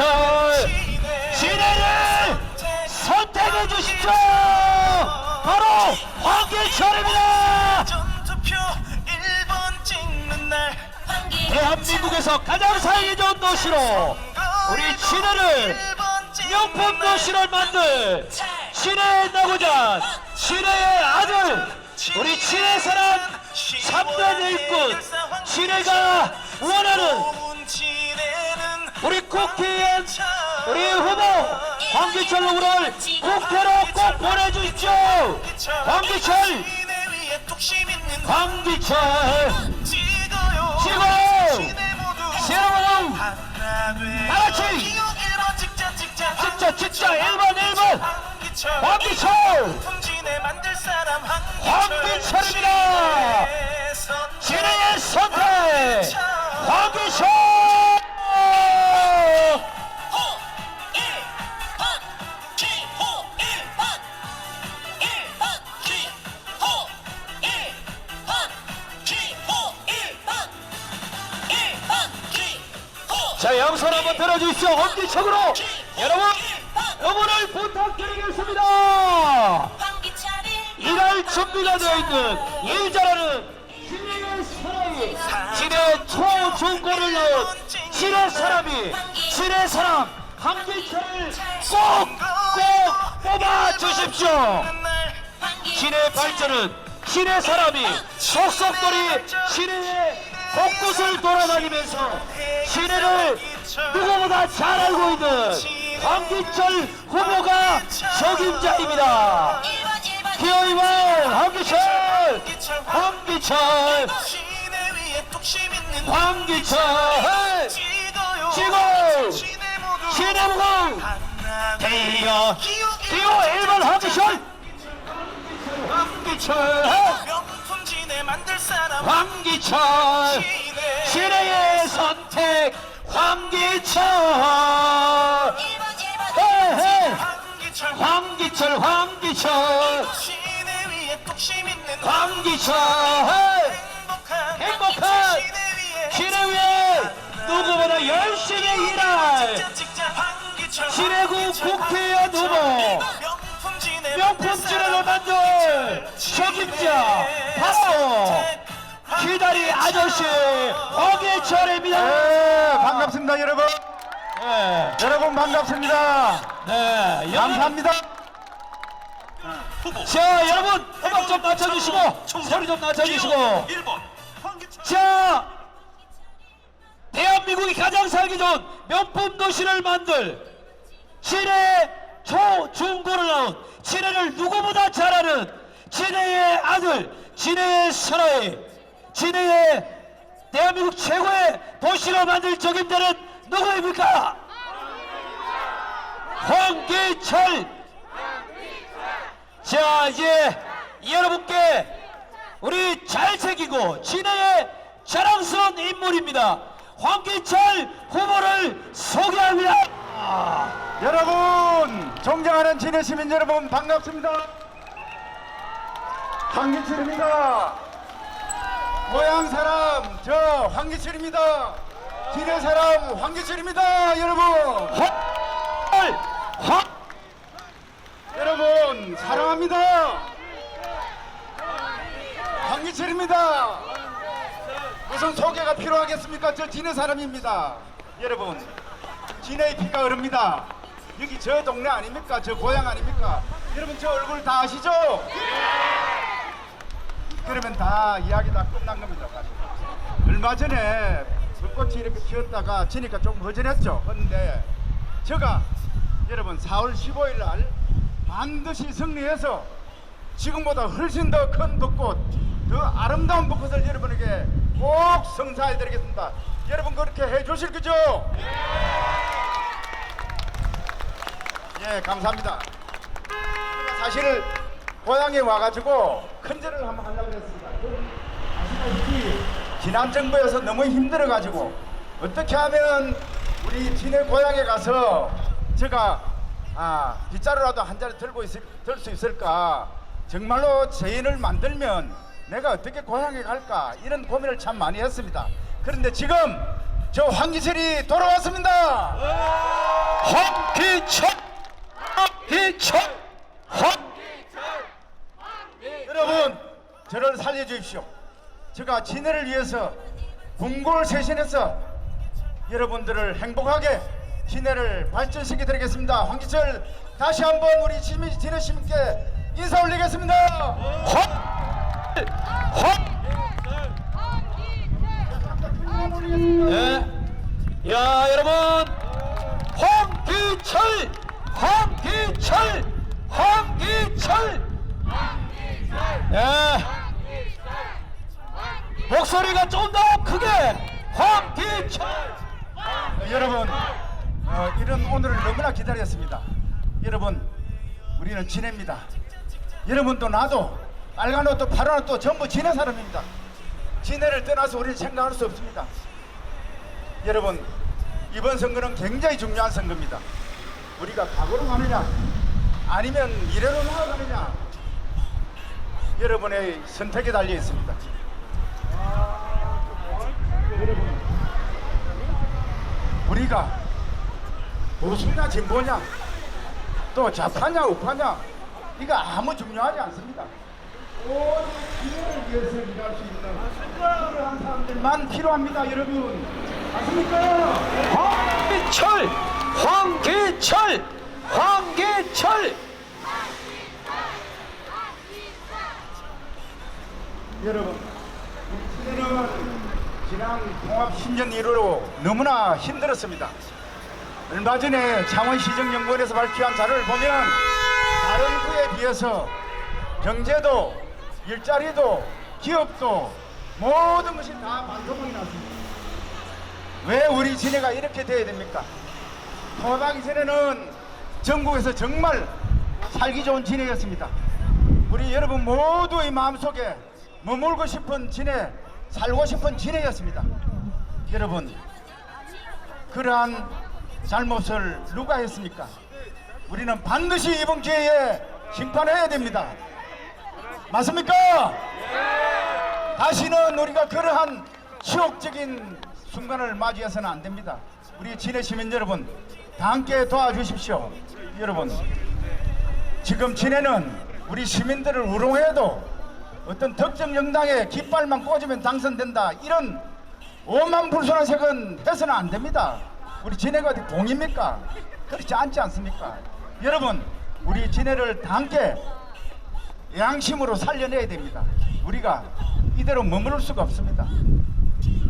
황기철 진해를 선택해 주십시오. 바로 황기철입니다. 전투표 1번 찍는 날 대한민국에서 가장 살기 좋은 도시로 우리 진해를 명품 도시를 만들 진해의 나고자 진해의 아들 우리 진해 사람 3년 일꾼 진해가 원하는 우리 국회의원 우리 후보 황기철 후보를 국회로 꼭 보내주십시오. 황기철! 황기철! 찍어요 찍어요 여러분 다같이 진짜 진짜 1번 1번 황기철. 품진에 만들 사람 황기철입니다. 진해의 선택! 황기철 들어주십시오 엄지척으로 여러분 응원을 부탁드리겠습니다. 일할 준비가 되어 있는 일 잘하는 진해의 사람이 진해 초중고를 넣은 진해 사람이 진해 사람 황기철을 꼭꼭 뽑아 주십시오. 진해 발전은 진해 사람이 속속들이 진해의 곳곳을 돌아다니면서 진해를 누구보다 잘 알고 있는 황기철 후보가 적임자입니다. 기호이원 황기철! 황기철! 황기철! 찍어 진해무공 대여 기호 1번 황기철! 황기철! 황기철! 진해의 선택 황기철! 황기철. 황기철 황기철! 황기철! 행복한 행복한 시내 위에 누구보다 열심히 일할 황기철, 국회의원. 후보. 명품 진해 명품 진해를 만들 적임자 바로 기다리 아저씨 황기철입니다 네, 반갑습니다, 여러분. 네, 여러분 반갑습니다. 네, 감사합니다. 자 여러분 음악 좀 낮춰주시고 소리 좀 낮춰주시고 1번 황기철 자 대한민국이 가장 살기 좋은 명품 도시를 만들 진해 초중고를 나온 진해를 누구보다 잘 아는 진해의 아들 진해의 사나이 진해의 대한민국 최고의 도시로 만들 적임자는 누구입니까? 황기철 자 이제 여러분께 우리 잘생기고 진해의 자랑스러운 인물입니다 황기철 후보를 소개합니다 여러분, 존경하는 진해 시민 여러분 반갑습니다. 황기철입니다. 고향 사람 저 황기철입니다. 진해 사람 황기철입니다, 여러분. 황, 황, 여러분 사랑합니다. 황기철입니다. 무슨 소개가 필요하겠습니까? 저 진해 사람입니다. 여러분, 진해의 피가 흐릅니다. 여기 저 동네 아닙니까? 저 고향 아닙니까? 여러분 저 얼굴 다 아시죠? 그러면 다 이야기 다 끝난 겁니다. 얼마 전에 불꽃이 이렇게 피었다가 지니까 좀 허전했죠. 그런데 제가 여러분 4월 15일 날 반드시 승리해서 지금보다 훨씬 더 큰 벚꽃, 더 아름다운 벚꽃을 여러분에게 꼭 성사해 드리겠습니다. 여러분 그렇게 해 주실 거죠? 예, 감사합니다. 제가 사실 고향에 와가지고 큰절을 한번 하려고 했습니다. 아시다시피 지난 정부에서 너무 힘들어가지고 어떻게 하면 우리 진해 고향에 가서 제가 아 빗자루라도 한 자리 들고 있을 들수 있을까 정말로 재인을 만들면 내가 어떻게 고향에 갈까 이런 고민을 참 많이 했습니다. 그런데 지금 저 황기철이 돌아왔습니다. 황기철 황기철 황 여러분 저를 살려주십시오. 제가 진해를 위해서 궁골 쇄신해서 여러분들을 행복하게 진해를 발전시켜 드리겠습니다. 황기철 다시 한번 우리 진해 진해 시민께 인사 올리겠습니다. 황! 황! 예. 야 여러분 황기철 황기철 황기철 예. 목소리가 좀 더 크게 황기철 여러분 어, 이런 오늘을 너무나 기다렸습니다. 여러분 우리는 진해입니다. 여러분도 나도 빨간 옷도 파란 옷도 전부 진해 사람입니다. 진해를 떠나서 우리는 생각할 수 없습니다. 여러분 이번 선거는 굉장히 중요한 선거입니다. 우리가 과거로 가느냐 아니면 미래로 나아가느냐 여러분의 선택에 달려 있습니다. 여러분 우리가 보수냐 진보냐 또 좌파냐 우파냐 이거 아무 중요하지 않습니다. 오직 기회를 위해서 일할 수 있는 그러한 사람들만 필요합니다, 여러분. 맞습니까? 황기철 황기철 황기철 여러분, 시대는 지난 통합 10년 이후로 너무나 힘들었습니다. 얼마 전에 창원시정연구원에서 발표한 자료를 보면 다른 구에 비해서 경제도 일자리도 기업도 모든 것이 다 반토막이 났습니다. 왜 우리 진해가 이렇게 돼야 됩니까? 통합하기 전에는 전국에서 정말 살기 좋은 진해였습니다. 우리 여러분 모두의 마음속에 머물고 싶은 진해, 살고 싶은 진해였습니다. 여러분, 그러한 잘못을 누가 했습니까? 우리는 반드시 이번 기회에 심판해야 됩니다. 맞습니까? 다시는 우리가 그러한 치욕적인 순간을 맞이해서는 안 됩니다. 우리 진해 시민 여러분, 다 함께 도와주십시오. 여러분, 지금 진해는 우리 시민들을 우롱해도 어떤 특정 정당의 깃발만 꽂으면 당선된다 이런 오만불손한 색은 해서는 안 됩니다. 우리 진해가 어디 공입니까? 그렇지 않지 않습니까? 여러분, 우리 진해를 다 함께 양심으로 살려내야 됩니다. 우리가 이대로 머무를 수가 없습니다.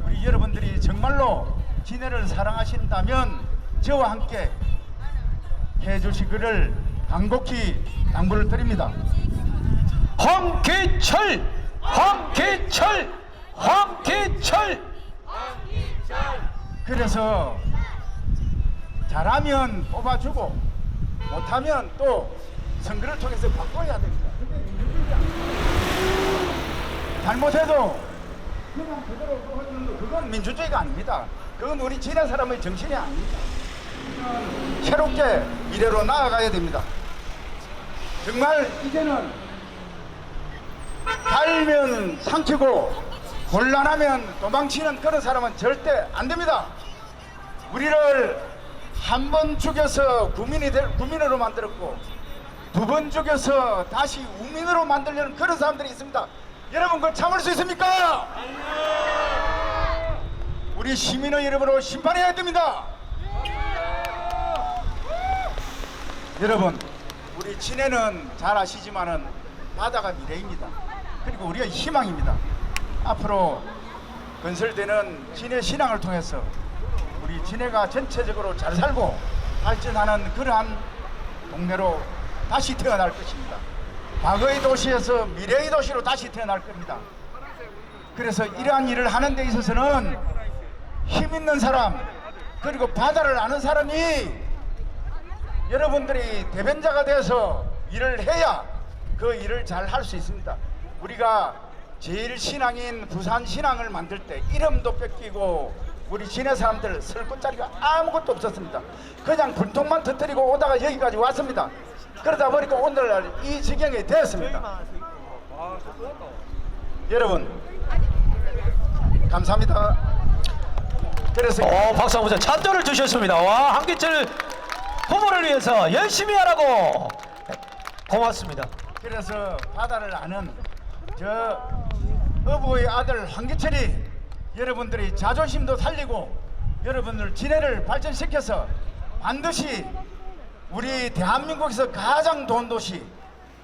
우리 여러분들이 정말로 진해를 사랑하신다면 저와 함께 해주시기를 간곡히 당부를 드립니다. 황기철 황기철 황기철 그래서 잘하면 뽑아주고 못하면 또 선거를 통해서 바꿔야 됩니다. 잘못해도 그냥 그대로 뽑아주는 거 그건 민주주의가 아닙니다. 그건 우리 지난 사람의 정신이 아닙니다. 새롭게 미래로 나아가야 됩니다. 정말 이제는 달면 삼키고 곤란하면 도망치는 그런 사람은 절대 안 됩니다. 우리를 한 번 죽여서 구민이 될 구민으로 만들었고 두 번 죽여서 다시 우민으로 만들려는 그런 사람들이 있습니다. 여러분 그걸 참을 수 있습니까? 우리 시민의 여러분으로 심판해야 됩니다. 여러분 우리 진해는 잘 아시지만은 바다가 미래입니다. 그리고 우리가 희망입니다. 앞으로 건설되는 진해 신앙을 통해서 우리 진해가 전체적으로 잘 살고 발전하는 그러한 동네로 다시 태어날 것입니다. 과거의 도시에서 미래의 도시로 다시 태어날 겁니다. 그래서 이러한 일을 하는 데 있어서는 힘 있는 사람 그리고 바다를 아는 사람이 여러분들이 대변자가 돼서 일을 해야 그 일을 잘 할 수 있습니다. 우리가 제일 신앙인 부산 신앙을 만들 때 이름도 뺏기고 우리 진해 사람들 설 곳자리가 아무것도 없었습니다. 그냥 불통만 터뜨리고 오다가 여기까지 왔습니다. 그러다 보니까 오늘날 이 지경이 되었습니다. 여러분 감사합니다. 그래서 어, 박수 한번. 찬조를 주셨습니다. 와, 한기철 후보를 위해서 열심히 하라고. 고맙습니다. 그래서 바다를 아는 저 어부의 아들 황기철이 여러분들이 자존심도 살리고 여러분들 지혜를 발전시켜서 반드시 우리 대한민국에서 가장 좋은 도시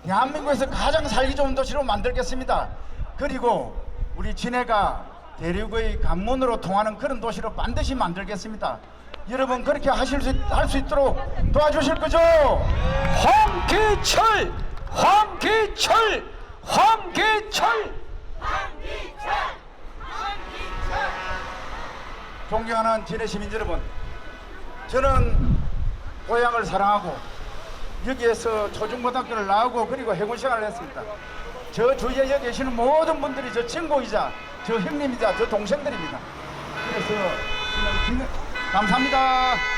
대한민국에서 가장 살기 좋은 도시로 만들겠습니다 그리고 우리 진해가 대륙의 관문으로 통하는 그런 도시로 반드시 만들겠습니다 여러분 그렇게 하실 수, 할 수 있도록 도와주실 거죠? 황기철! 황기철! 황기철! 존경하는 진해 시민 여러분, 저는 고향을 사랑하고 여기에서 초중고등학교를 나오고 그리고 해군 생활을 했습니다. 저 주위에 계시는 모든 분들이 저 친구이자 저 형님이자 저 동생들입니다. 그래서 감사합니다.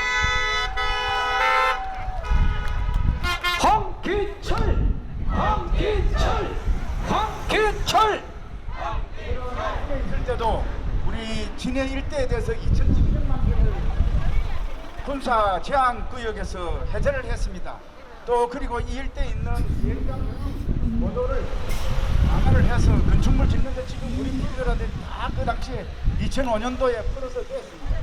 철! 때도 우리 진해 일대에 대해서 2,700만 개를 군사 제한 구역에서 해제를 했습니다. 또 그리고 이 일대에 있는 비행장 모도를 강화를 해서 건축물 짓는데 지금 우리 비교라들이 다그 당시에 2005년도에 풀어서 됐습니다.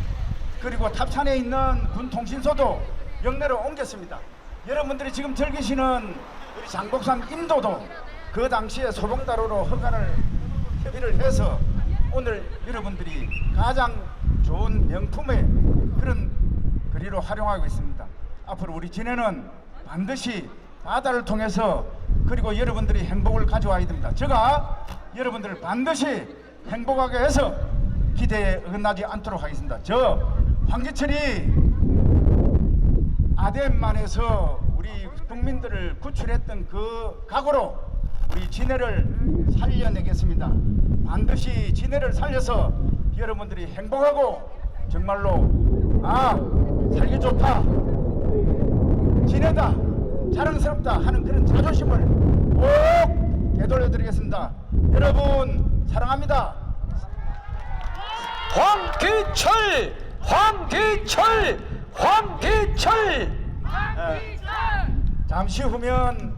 그리고 탑산에 있는 군 통신소도 영내로 옮겼습니다. 여러분들이 지금 즐기시는 우리 장곡산 인도도 그 당시에 소봉다로로 허가를 협의를 해서 오늘 여러분들이 가장 좋은 명품의 그런 거리로 활용하고 있습니다. 앞으로 우리 진해는 반드시 바다를 통해서 그리고 여러분들이 행복을 가져와야 됩니다. 제가 여러분들을 반드시 행복하게 해서 기대에 어긋나지 않도록 하겠습니다. 저 황기철이 아덴만에서 우리 국민들을 구출했던 그 각오로 우리 진해를 살려내겠습니다. 반드시 진해를 살려서 여러분들이 행복하고 정말로 아 살기 좋다 진해다 자랑스럽다 하는 그런 자존심을 꼭 되돌려드리겠습니다. 여러분 사랑합니다. 황기철! 황기철! 황기철! 예. 잠시 후면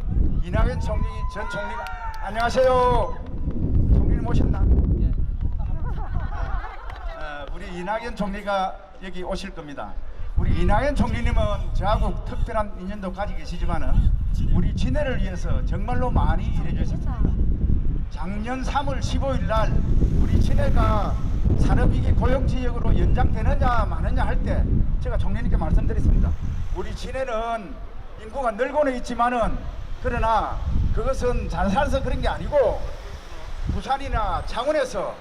이낙연 총리 전 총리가 안녕하세요. 총리님 오셨나? 어, 우리 이낙연 총리가 여기 오실 겁니다. 우리 이낙연 총리님은 저하고 특별한 인연도 가지고 계시지만은 우리 진해를 위해서 정말로 많이 일해 주셨습니다. 작년 3월 15일 날 우리 진해가 산업위기 고용지역으로 연장되느냐 마느냐 할 때 제가 총리님께 말씀드렸습니다. 우리 진해는 인구가 늘고는 있지만은 그러나 그것은 잘 살아서 그런 게 아니고 부산이나 창원에서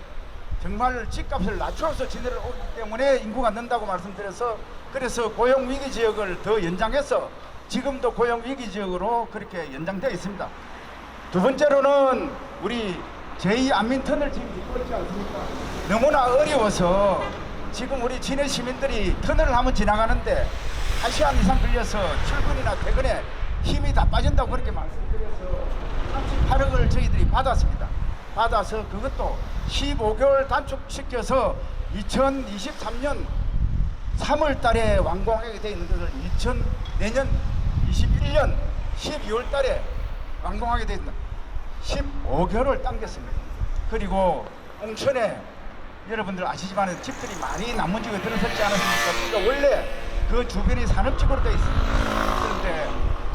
정말 집값을 낮춰서 진해를 오기 때문에 인구가 는다고 말씀드려서 그래서 고용 위기 지역을 더 연장해서 지금도 고용 위기 지역으로 그렇게 연장되어 있습니다. 두 번째로는 우리 제2 안민터널 지금 짓고 있지 않습니까? 너무나 어려워서 지금 우리 진해 시민들이 터널을 한번 지나가는데 한 시간 이상 걸려서 출근이나 퇴근에 힘이 다 빠진다고 그렇게 말씀드려서 38억을 저희들이 받았습니다. 받아서 그것도 15개월 단축시켜서 2023년 3월 달에 완공하게 되어 있는 것을 2000 내년 21년 12월 달에 완공하게 되어 있다. 15개월을 당겼습니다. 그리고 옹천에 여러분들 아시지만 집들이 많이 나무지게 들어섰지 않았습니까? 그러니까 원래 그 주변이 산업지구로 되어 있습니다.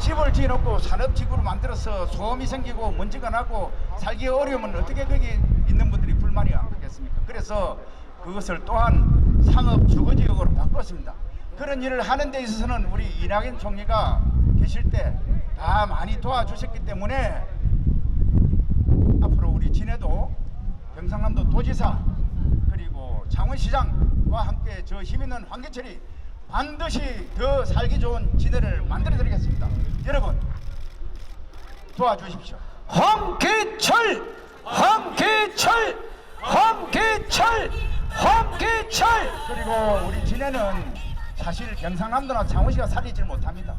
집을 지어놓고 산업지구로 만들어서 소음이 생기고 먼지가 나고 살기 어려우면 어떻게 거기 있는 분들이 불만이 않겠습니까? 그래서 그것을 또한 상업 주거지역으로 바꿨습니다. 그런 일을 하는 데 있어서는 우리 이낙연 총리가 계실 때 다 많이 도와주셨기 때문에 앞으로 우리 진해도 경상남도 도지사 그리고 창원시장과 함께 저 힘있는 황기철이 반드시 더 살기 좋은 진해를 만들어 드리겠습니다. 여러분 도와주십시오. 황기철! 황기철! 황기철! 황기철! 그리고 우리 진해는 사실 경상남도나 창원시가 살리질 못합니다.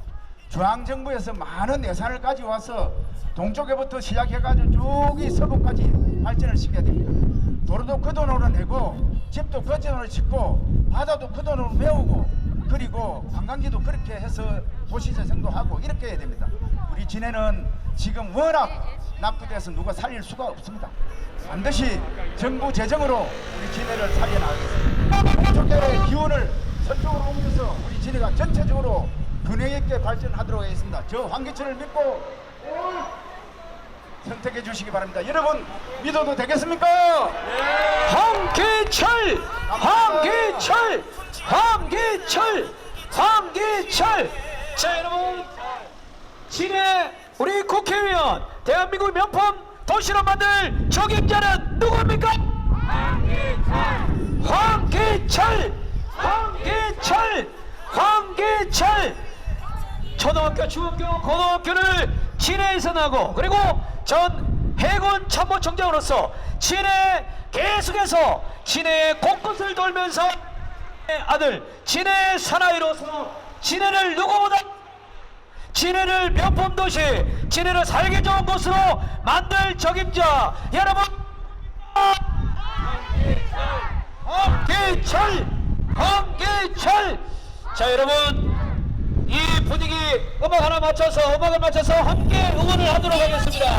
중앙정부에서 많은 예산을 가져와서 동쪽에부터 시작해가지고 쭉이 서부까지 발전을 시켜야 됩니다. 도로도 그 돈으로 내고 집도 그 돈으로 짓고 바다도 그 돈으로 메우고 그리고 관광지도 그렇게 해서 도시재생도 하고 이렇게 해야 됩니다. 우리 진해는 지금 워낙 낙후돼서 누가 살릴 수가 없습니다. 반드시 정부 재정으로 우리 진해를 살려나가겠습니다. 공적의 기운을 서쪽으로 옮겨서 우리 진해가 전체적으로 균형 있게 발전하도록 하겠습니다. 저 황기철을 믿고 선택해 주시기 바랍니다. 여러분 믿어도 되겠습니까? 황기철, 황기철, 황기철, 황기철. 자 여러분, 진해 우리 국회의원 대한민국 명품 도시로 만들 적임자는 누구입니까? 황기철, 황기철, 황기철. 초등학교, 중학교, 고등학교를 진해에서 나고 그리고 전 해군 참모총장으로서 진해 계속해서 진해 곳곳을 돌면서 아들 진해 사나이로서 진해를 누구보다 진해를 명품 도시 진해를 살기 좋은 곳으로 만들 적임자 여러분 황기철 황기철 자 여러분 이 분위기 음악 하나 맞춰서 음악을 맞춰서 함께 응원을 하도록 하겠습니다.